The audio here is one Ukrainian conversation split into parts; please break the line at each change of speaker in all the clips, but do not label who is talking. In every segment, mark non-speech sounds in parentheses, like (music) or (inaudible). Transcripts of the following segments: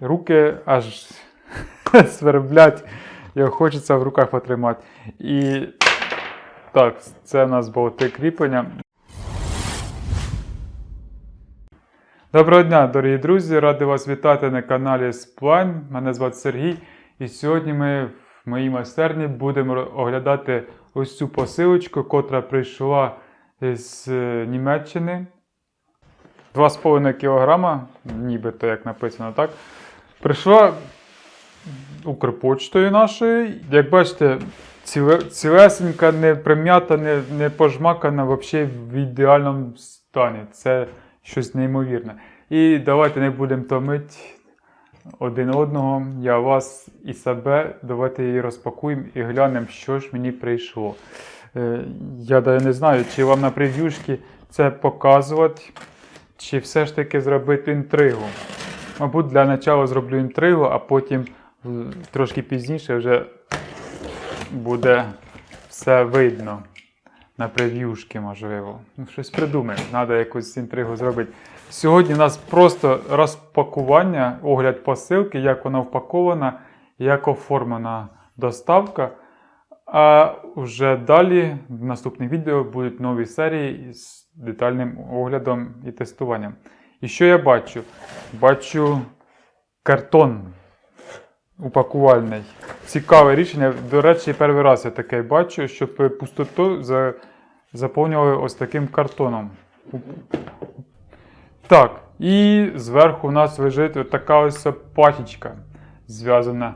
руки аж (laughs) сверблять, його хочеться в руках потримати. І так, це у нас болти кріплення. Доброго дня, дорогі друзі! Радий вас вітати на каналі Сплайн. Мене звати Сергій. І сьогодні ми в моїй майстерні будемо оглядати ось цю посилочку, котра прийшла з е, Німеччини. 2,5 кг, нібито як написано, так? Прийшла Укрпочтою нашою. Як бачите, ціле- цілесенька, не прим'ята, не, не пожмакана, взагалі в ідеальному стані. Це щось неймовірне. І давайте не будемо томити один одного. Я вас і себе. Давайте її розпакуємо і глянемо, що ж мені прийшло. Е, Я не знаю, чи вам на прев'юшки це показувати, чи все ж таки зробити інтригу. Мабуть, для початку зроблю інтригу, а потім е, трошки пізніше вже буде все видно. На прев'юшки, можливо. Ну, щось придумаємо, треба якусь інтригу зробити. Сьогодні у нас просто розпакування, огляд посилки, як вона впакована, як оформлена доставка. А вже далі в наступних відео будуть нові серії з детальним оглядом і тестуванням. І що я бачу? Бачу картон упакувальний. Цікаве рішення. До речі, перший раз я таке бачу, щоб пустоту за- заповнювали ось таким картоном. Так, і зверху у нас лежить така ось пачечка зв'язана.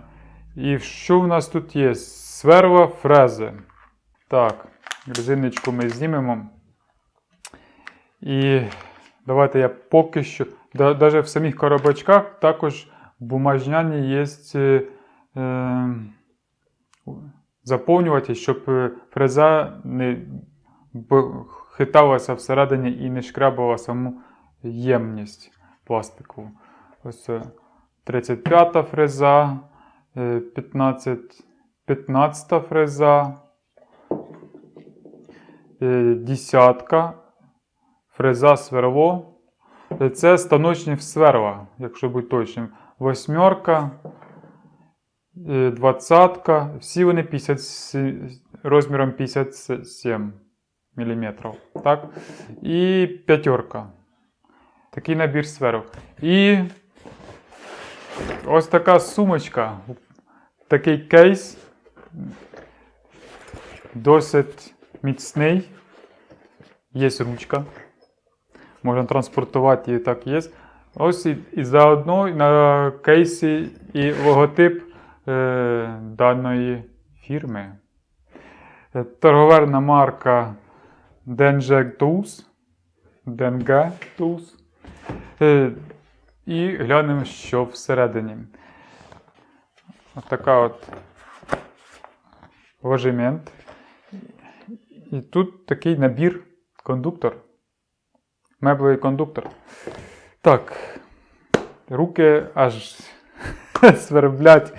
І що у нас тут є? Сверла фрези. Так, резиночку ми знімемо. І давайте я поки що. Навіть в самих коробочках також бумажняні є е, е, заповнюватель, щоб е, фреза не хиталася всередині і не шкрябала саму ємність пластикову. Ось 35-та фреза, е, 15, 15-та фреза, е, десятка, фреза сверло. Е, Це станочні сверла, якщо бути точним. Восьмерка, е, двадцятка, всі вони 50, розміром 57 мм. Так? І п'ятерка. Такий набір сверл. І ось така сумочка. Такий кейс. Досить міцний. Є ручка. Можна транспортувати і так є. Ось і, і заодно на кейсі і логотип е, даної фірми. Е, Торговельна марка Denjek Tools. Denga Tools. Е, і глянемо, що всередині. Ось така от ложемент. І тут такий набір кондуктор. Меблевий кондуктор. Так. Руки аж (laughs) сверблять.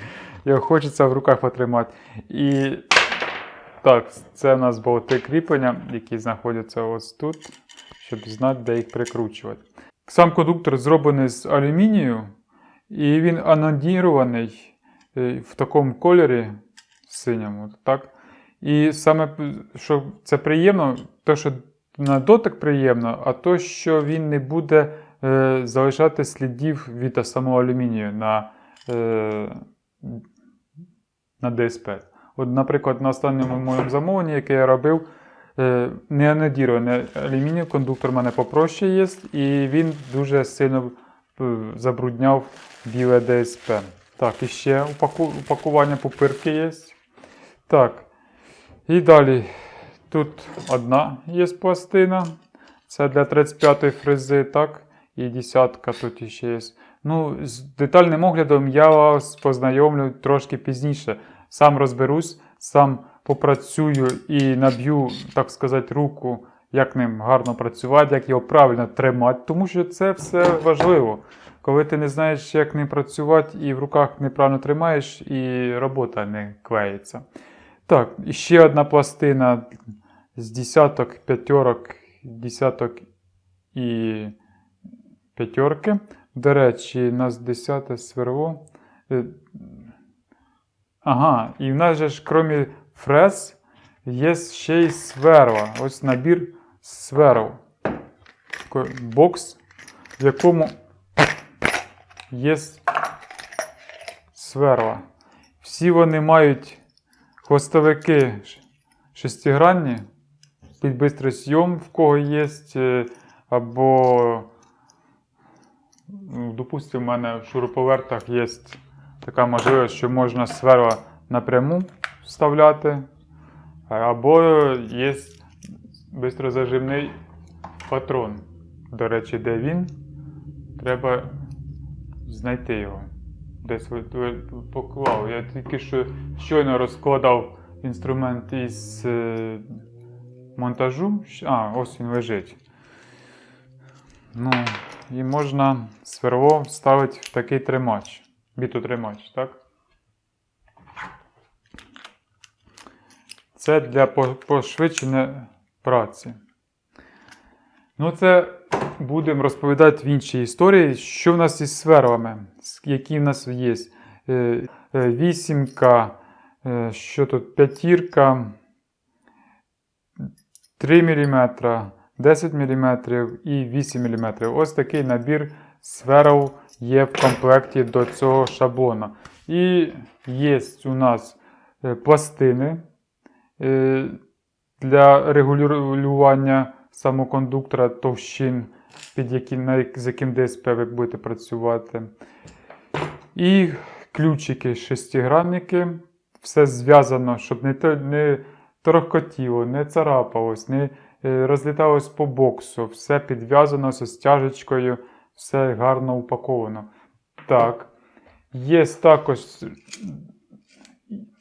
Його хочеться в руках потримати. І так, це у нас болти кріплення, які знаходяться ось тут, щоб знати, де їх прикручувати. Сам кондуктор зроблений з алюмінію, і він анодірований е, в такому кольорі синьому. Так? І саме, що це приємно, то, що на дотик приємно, а то, що він не буде е, залишати слідів від самого алюмінію на, е, на ДСП. От, наприклад, на останньому моєму замовленні, яке я робив, е, не анодірований алюміній, кондуктор в мене попроще є, і він дуже сильно е, забрудняв біле ДСП. Так, і ще упаку- упакування пупирки є. Так. І далі. Тут одна є пластина. Це для 35-ї фрези, так. І десятка тут ще є. Ну, з детальним оглядом я вас познайомлю трошки пізніше. Сам розберусь, сам попрацюю і наб'ю, так сказати, руку, як ним гарно працювати, як його правильно тримати, тому що це все важливо. Коли ти не знаєш, як ним працювати, і в руках неправильно тримаєш, і робота не клеїться. Так, ще одна пластина з десяток, п'ятерок, десяток і п'ятерки. До речі, у нас 10 сверло. Е, Ага, і в нас же ж, крім фрез, є ще й сверла. Ось набір сверл. Бокс, в якому є сверла. Всі вони мають хвостовики шестигранні під бистрий зйом, в кого є, е, або, ну, допустимо, в мене в шуруповертах є така можливість, що можна сверла напряму вставляти, або є бистрозажимний патрон. До речі, де він? Треба знайти його. Десь поклав. Я тільки що щойно розкладав інструмент із е, монтажу. А, ось він лежить. Ну, і можна сверло вставити в такий тримач. Бітотримач, так? Це для пошвидшення праці. Ну, це будемо розповідати в іншій історії, що в нас із сверлами, які в нас є. Е, е, Вісімка, е, що тут, п'ятірка, 3 мм, 10 мм і 8 мм. Ось такий набір сверл є в комплекті до цього шаблона. І є у нас е, пластини е, для регулювання самокондуктора товщин, під на з яким ДСП ви будете працювати. І ключики, шестигранники. Все зв'язано, щоб не, не торохкотіло, не царапалось, не е, розліталось по боксу. Все підв'язано зі стяжечкою, все гарно упаковано. Так. Є також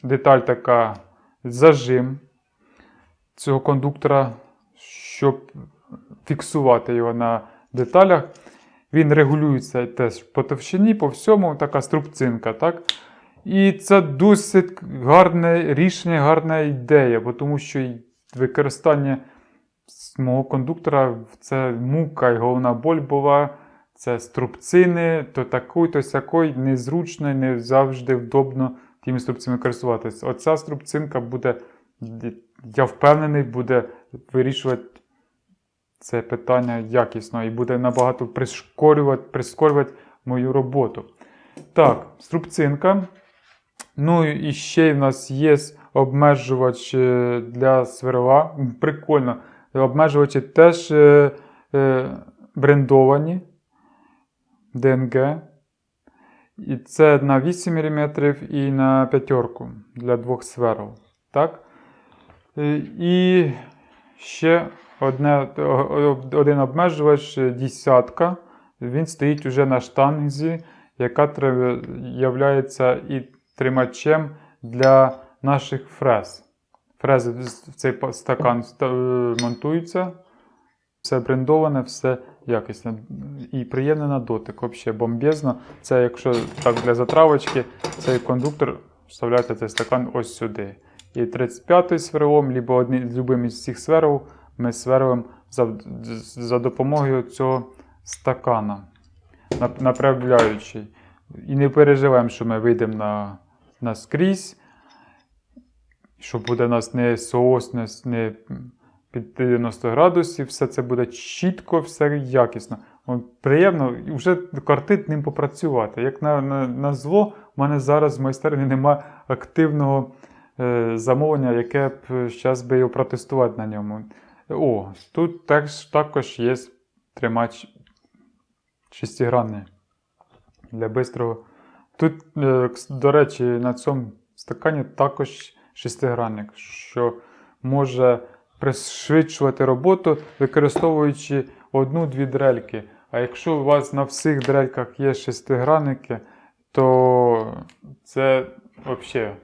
деталь така зажим цього кондуктора, щоб фіксувати його на деталях. Він регулюється теж по товщині, по всьому, така струбцинка. так? І це досить гарне рішення, гарна ідея, тому що використання мого кондуктора це мука і головна боль була. Це струбцини, то такий, то сякий, незручно, і не завжди вдобно тими струбцями користуватися. Оця струбцинка буде, я впевнений, буде вирішувати це питання якісно і буде набагато прискорювати, прискорювати мою роботу. Так, струбцинка. Ну і ще в нас є обмежувач е, для сверла. Прикольно. Обмежувачі теж е, е, брендовані. ДНГ. І це на 8 мм і на п'ятерку для двох сверл. Так? Е, І ще одне, один обмежувач е, десятка. Він стоїть уже на штанзі, яка є і тримачем для наших фрез. Фрези в цей стакан ста- е, монтуються. Все брендоване, все якісне. І приємне на дотик. Взагалі бомбезно. Це якщо так для затравочки, цей кондуктор вставляєте цей стакан ось сюди. І 35-й сверлом, либо одні, любим із цих сверл, ми сверлимо за, за допомогою цього стакана, нап- направляючий. І не переживаємо, що ми вийдемо на, на скрізь, що буде нас не соос, не, під 90 градусів, все це буде чітко, все якісно. От, приємно, вже картить ним попрацювати. Як на, на, на зло, в мене зараз в майстерні немає активного е, замовлення, яке б зараз би його протестувати на ньому. О, тут теж, також є тримач шестигранний для бистрого. Тут, е, до речі, на цьому стакані також шестигранник, що може пришвидшувати роботу, використовуючи одну-дві дрельки. А якщо у вас на всіх дрельках є шестигранники, то це взагалі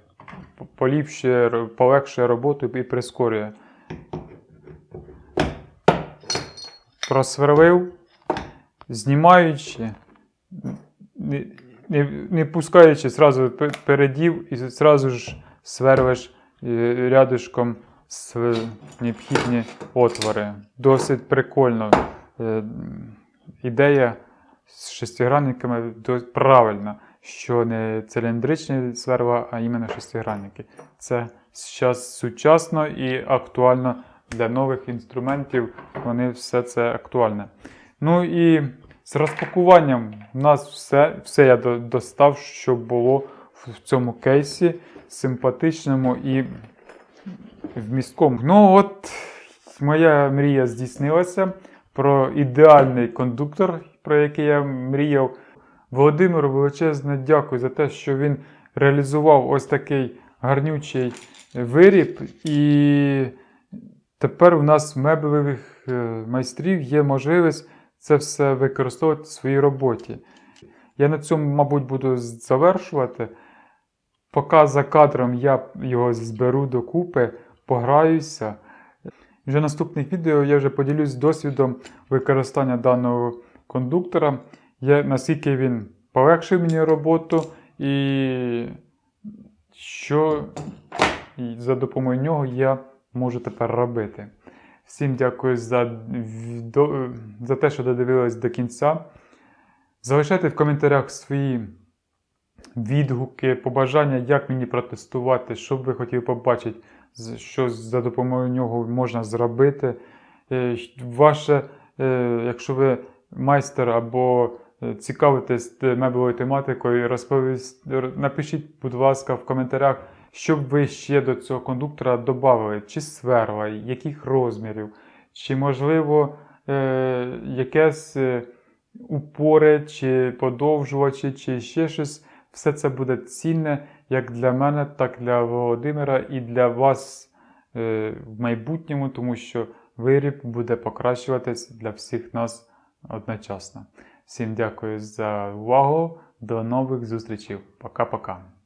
поліпшує, полегшує роботу і прискорює. Просверлив, знімаючи, не, не, пускаючи, зразу пе- передів і зразу ж сверлиш е, рядишком необхідні отвори. Досить прикольно. Е, Ідея з шестигранниками до, правильно, що не циліндричні сверла, а іменно шестигранники. Це зараз сучасно і актуально для нових інструментів. Вони все це актуальне. Ну і з розпакуванням у нас все, все я достав, що було в цьому кейсі, симпатичному і вмісткому. Ну от моя мрія здійснилася про ідеальний кондуктор, про який я мріяв. Володимиру величезне дякую за те, що він реалізував ось такий гарнючий виріб. І тепер у нас меблевих е, майстрів є можливість це все використовувати в своїй роботі. Я на цьому, мабуть, буду завершувати. Поки за кадром я його зберу докупи, пограюся. Вже в наступних відео я вже поділюсь досвідом використання даного кондуктора, я, наскільки він полегшив мені роботу і що за допомогою нього я можу тепер робити. Всім дякую за, за те, що додивились до кінця. Залишайте в коментарях свої відгуки, побажання, як мені протестувати, що б ви хотіли побачити, що за допомогою нього можна зробити. Е, Ваше, е, якщо ви майстер або е, цікавитесь те- меблевою тематикою, напишіть, будь ласка, в коментарях, що б ви ще до цього кондуктора додали, чи сверла, яких розмірів, чи можливо е, якесь е, упори, чи подовжувачі, чи ще щось. Все це буде цінне як для мене, так і для Володимира і для вас е, в майбутньому, тому що виріб буде покращуватись для всіх нас одночасно. Всім дякую за увагу. До нових зустрічей. Пока-пока.